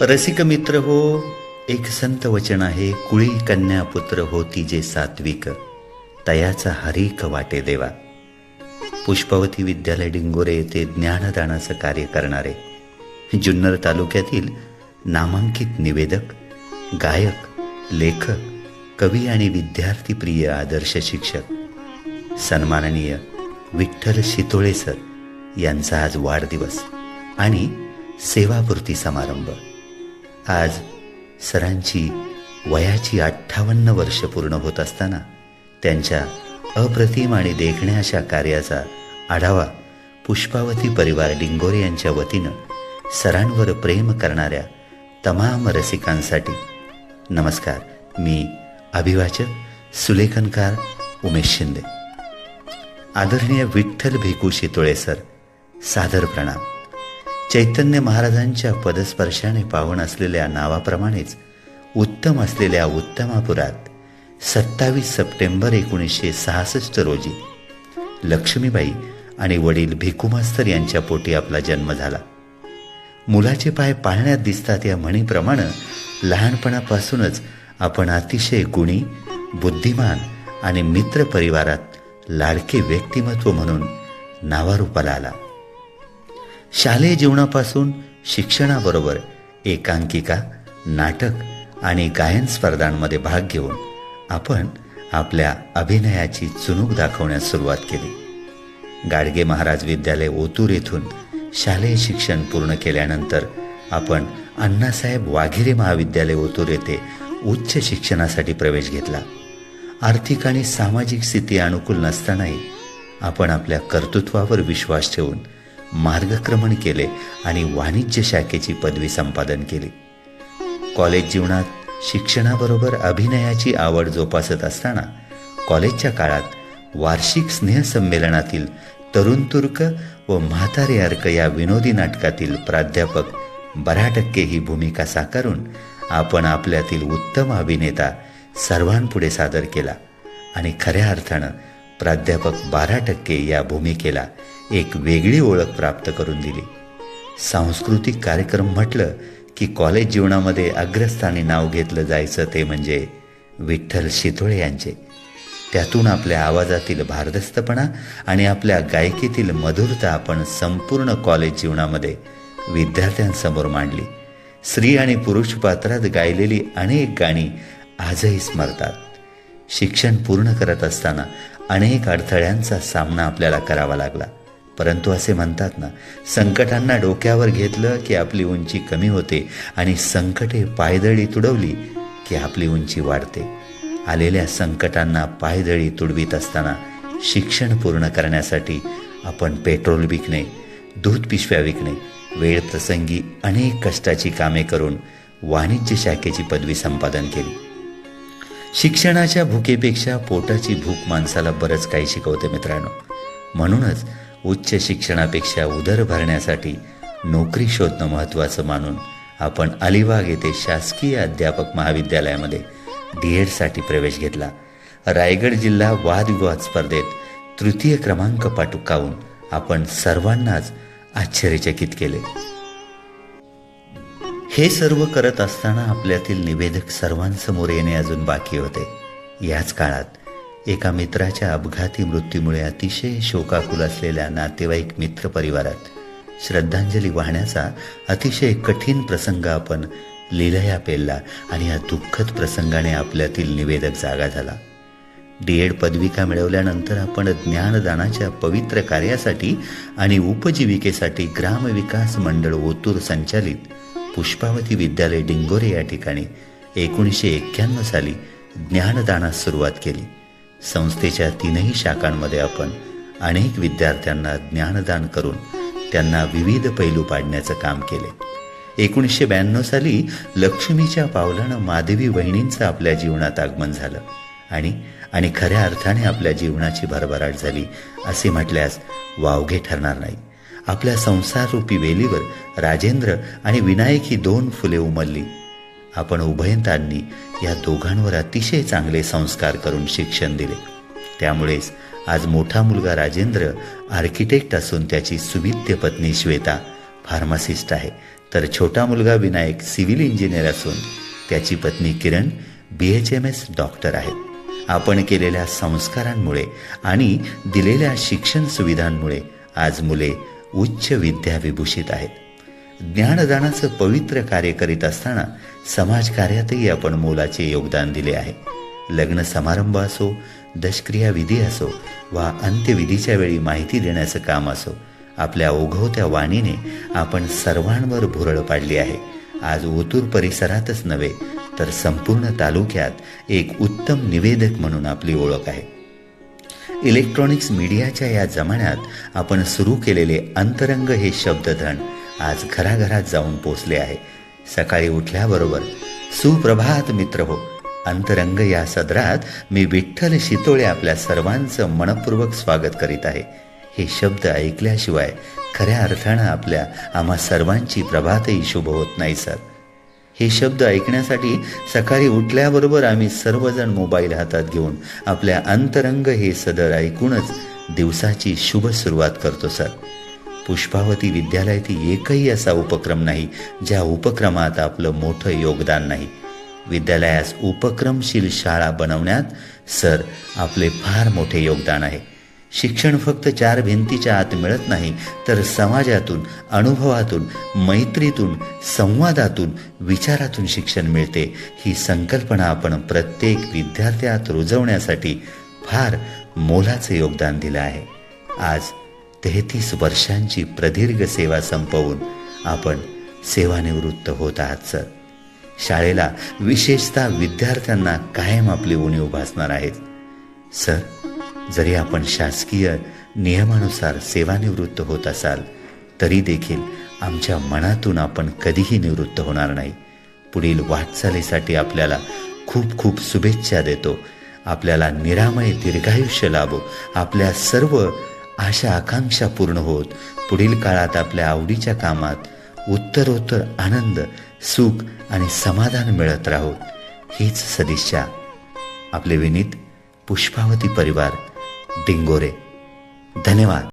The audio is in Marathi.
रसिक मित्र हो एक संत वचन आहे कुळी कन्या पुत्र होती जे सात्विक. तयाचा हरिक वाटे देवा. पुष्पवती विद्यालय डिंगोरे येथे ज्ञानदानाचं कार्य करणारे. जुन्नर तालुक्यातील नामांकित निवेदक गायक लेखक कवी आणि विद्यार्थी प्रिय आदर्श शिक्षक सन्माननीय विठ्ठल शितोळे सर यांचा आज वाढदिवस आणि सेवापूर्ती समारंभ. आज सरांची वयाची अठ्ठावन्न वर्ष पूर्ण होत असताना त्यांच्या अप्रतिम आणि देखण्या अशा कार्याचा आढावा पुष्पावती परिवार डिंगोरे यांच्या वतीनं सरांवर प्रेम करणाऱ्या तमाम रसिकांसाठी. नमस्कार मी अभिवाचक सुलेखनकार उमेश शिंदे. आदरणीय विठ्ठल भिकू शितोळे सर सादर प्रणाम. चैतन्य महाराजांच्या पदस्पर्शाने पावन असलेल्या नावाप्रमाणेच उत्तम असलेल्या उत्तमापुरात सत्तावीस सप्टेंबर एकोणीसशे सहासष्ट रोजी लक्ष्मीबाई आणि वडील भिकुमास्तर यांच्या पोटी आपला जन्म झाला. मुलाचे पाय पाळण्यात दिसतात या म्हणीप्रमाणे लहानपणापासूनच आपण अतिशय गुणी बुद्धिमान आणि मित्र परिवारात लाडके व्यक्तिमत्व म्हणून नावारूपाला आला. शालेय जीवनापासून शिक्षणाबरोबर एकांकिका नाटक आणि गायन स्पर्धांमध्ये भाग घेऊन आपण आपल्या अभिनयाची चुणूक दाखवण्यास सुरुवात केली. गाडगे महाराज विद्यालय ओतूर येथून शालेय शिक्षण पूर्ण केल्यानंतर आपण अण्णासाहेब वाघिरे महाविद्यालय ओतूर येथे उच्च शिक्षणासाठी प्रवेश घेतला. आर्थिक आणि सामाजिक स्थिती अनुकूल नसतानाही आपण आपल्या कर्तृत्वावर विश्वास ठेवून मार्गक्रमण केले आणि वाणिज्य शाखेची पदवी संपादन केली. कॉलेज जीवनात शिक्षणाबरोबर अभिनयाची आवड जोपासत असताना कॉलेजच्या काळात वार्षिक स्नेहसंमेलनातील तरुण तुर्क व म्हातारे अर्क या विनोदी नाटकातील प्राध्यापक बरा टक्के ही भूमिका साकारून आपण आपल्यातील उत्तम अभिनेता सर्वांपुढे सादर केला आणि खऱ्या अर्थानं प्राध्यापक बारा टक्के या भूमिकेला एक वेगळी ओळख प्राप्त करून दिली. सांस्कृतिक कार्यक्रम म्हटलं की कॉलेज जीवनामध्ये अग्रस्थानी नाव घेतलं जायचं ते म्हणजे विठ्ठल शितोळे यांचे. त्यातून आपल्या आवाजातील भारदस्तपणा आणि आपल्या गायकीतील मधुरता आपण संपूर्ण कॉलेज जीवनामध्ये विद्यार्थ्यांसमोर मांडली. स्त्री आणि पुरुष पात्रात गायलेली अनेक गाणी आजही स्मरतात. शिक्षण पूर्ण करत असताना अनेक अडथळ्यांचा सामना आपल्याला करावा लागला. परंतु असे म्हणतात ना संकटांना डोक्यावर घेतलं की आपली उंची कमी होते आणि संकटे पायदळी तुडवली की आपली उंची वाढते. आलेल्या संकटांना पायदळी तुडवीत असताना शिक्षण पूर्ण करण्यासाठी आपण पेट्रोल विकणे दूध पिशव्या विकणे वेळ प्रसंगी अनेक कष्टाची कामे करून वाणिज्य शाखेची पदवी संपादन केली. शिक्षणाच्या भुकेपेक्षा पोटाची भूक माणसाला बरंच काही शिकवते मित्रांनो. म्हणूनच उच्च शिक्षणापेक्षा उदर भरण्यासाठी नोकरी शोधणं महत्त्वाचं मानून आपण अलिबाग येथे शासकीय अध्यापक महाविद्यालयामध्ये डी एडसाठी प्रवेश घेतला. रायगड जिल्हा वादविवाद स्पर्धेत तृतीय क्रमांक पाटुकावून आपण सर्वांनाच आश्चर्यचकित केले. हे सर्व करत असताना आपल्यातील निवेदक सर्वांसमोर येणे अजून बाकी होते. याच काळात एका मित्राच्या अपघाती मृत्यूमुळे अतिशय शोकाकुल असलेल्या नातेवाईक मित्र परिवारात श्रद्धांजली वाहण्याचा अतिशय कठीण प्रसंग आपण लिलया पेलला आणि या दुःखद प्रसंगाने आपल्यातील निवेदक जागा झाला. डी एड पदविका मिळवल्यानंतर आपण ज्ञानदानाच्या पवित्र कार्यासाठी आणि उपजीविकेसाठी ग्रामविकास मंडळ ओतूर संचालित पुष्पावती विद्यालय डिंगोरे या ठिकाणी एकोणीसशे एक्क्याण्णव साली ज्ञानदानास सुरुवात केली. संस्थेच्या तीनही शाखांमध्ये आपण अनेक विद्यार्थ्यांना ज्ञानदान करून त्यांना विविध पैलू पाडण्याचं काम केले. एकोणीसशे ब्याण्णव साली लक्ष्मीच्या पावलानं माधवी वहिनींचं आपल्या जीवनात आगमन झालं आणि आणि खऱ्या अर्थाने आपल्या जीवनाची भरभराट झाली असे म्हटल्यास वावघे ठरणार नाही. आपल्या संसाररूपी वेलीवर राजेंद्र आणि विनायक ही दोन फुले उमलली. आपण उभयंतांनी या दोघांवर अतिशय चांगले संस्कार करून शिक्षण दिले. त्यामुळेच आज मोठा मुलगा राजेंद्र आर्किटेक्ट असून त्याची सुविद्य पत्नी श्वेता फार्मासिस्ट आहे. तर छोटा मुलगा विनायक सिव्हिल इंजिनियर असून त्याची पत्नी Kiran B H M S doctor आहेत. आपण केलेल्या संस्कारांमुळे आणि दिलेल्या शिक्षण सुविधांमुळे आज मुले उच्च विद्याविभूषित आहेत. ज्ञानदानाचं पवित्र कार्य करीत असताना समाजकार्यातही आपण मोलाचे योगदान दिले आहे. लग्न समारंभ असो दशक्रिया विधी असो वा अंत्यविधीच्या वेळी माहिती देण्याचं काम असो आपल्या ओघवत्या वाणीने आपण सर्वांवर भुरळ पाडली आहे. आज ओतूर परिसरातच नव्हे तर संपूर्ण तालुक्यात एक उत्तम निवेदक म्हणून आपली ओळख आहे. इलेक्ट्रॉनिक्स मीडियाच्या या जमान्यात आपण सुरू केलेले अंतरंग हे शब्दधन आज घराघरात जाऊन पोचले आहे. सकाळी उठल्याबरोबर सुप्रभात मित्र हो. अंतरंग या सदरात मी विठ्ठल शितोळे आपल्या सर्वांचं मनपूर्वक स्वागत करीत आहे. हे शब्द ऐकल्याशिवाय खऱ्या अर्थानं आपल्या आम्हा सर्वांची प्रभातही शुभ होत नाही सर. हे शब्द ऐकण्यासाठी सकाळी उठल्याबरोबर आम्ही सर्वजण मोबाईल हातात घेऊन आपल्या अंतरंग हे सदर ऐकूनच दिवसाची शुभ सुरुवात करतो सर. पुष्पावती विद्यालयातील एकही असा उपक्रम नाही ज्या उपक्रमात आपलं मोठं योगदान नाही. विद्यालयास उपक्रमशील शाळा बनवण्यात सर आपले फार मोठे योगदान आहे. शिक्षण फक्त चार भिंतीच्या आत मिळत नाही तर समाजातून अनुभवातून मैत्रीतून संवादातून विचारातून शिक्षण मिळते. ही संकल्पना आपण प्रत्येक विद्यार्थ्यात रुजवण्यासाठी फार मोलाचं योगदान दिलं आहे. आज तेहतीस वर्षांची प्रदीर्घ सेवा संपवून आपण सेवानिवृत्त होत आहात सर. शाळेला विशेषतः विद्यार्थ्यांना कायम आपली उणीव भासणार आहेत. सर जरी आपण शासकीय नियमानुसार सेवानिवृत्त होत असाल तरी देखील आमच्या मनातून आपण कधीही निवृत्त होणार नाही. पुढील वाटचालीसाठी आपल्याला खूप खूप शुभेच्छा देतो. आपल्याला निरामय दीर्घायुष्य लाभो. आपल्या सर्व आशा आकांक्षा पूर्ण होत पुढील काळात आपल्या आवडीच्या कामात उत्तरोत्तर आनंद सुख आणि समाधान मिळत राहो. हीच सदिच्छा. आपले विनीत पुष्पावती परिवार डिंगोरे. धन्यवाद.